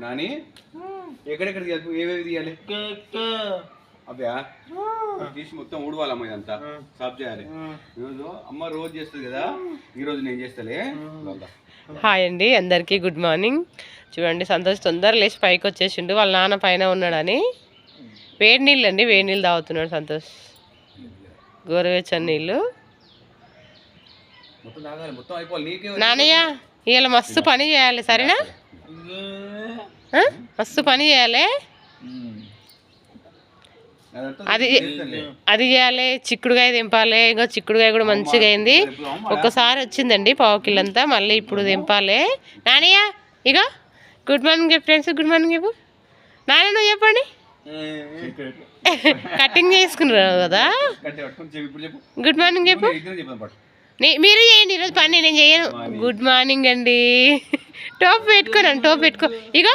నాని? ఎక్కడెక్కడ తీయాలి ఏవేవి తీయాలి? అవ్యా తీసి మొత్తం ఊడవాలమ్మ ఇదంతా. సాఫ్ చేయాలి. ఈరోజు అమ్మ రోజు చేస్తుంది కదా ఈ రోజు నేను చేస్తలే. హాయ్ అండి అందరికీ గుడ్ మార్నింగ్. చూడండి సంతోష్ తొందర లేచి పైకి వచ్చేసిండు. వాళ్ళ నాన్న పైన ఉన్నాడని. వేడి నీళ్ళు అండి వేడి నీళ్ళు తాగుతున్నాడు సంతోష్. గోరువెచ్చని నీళ్ళు. మొత్తం తాగాలి మొత్తం అయిపోవాలి. నీకే నానయ్య ఇవాళ మస్తు పని చేయాలి సరేనా? మస్తు పని చేయాలి? అది. అది చేయాలి చిక్కుడుకాయ దింపాలి ఇంకో చిక్కుడుకాయ కూడా మంచిగా అయింది. ఒక్కసారి వచ్చిందండి పావు కిలంతా మళ్ళీ ఇప్పుడు దింపాలి నానయ్య ఇక గుడ్ మార్నింగ్ చెప్పు ఫ్రెండ్స్ గుడ్ మార్నింగ్ చెప్పు. నాన్న నువ్వు చెప్పండి. కటింగ్ చేసుకున్నారు కదా? గుడ్ మార్నింగ్ చెప్పు. మీరు చేయండి ఈరోజు పని నేను చేయను. గుడ్ మార్నింగ్ అండి. టోప్ పెట్టుకోనండి టోప్ పెట్టుకో. ఇగో.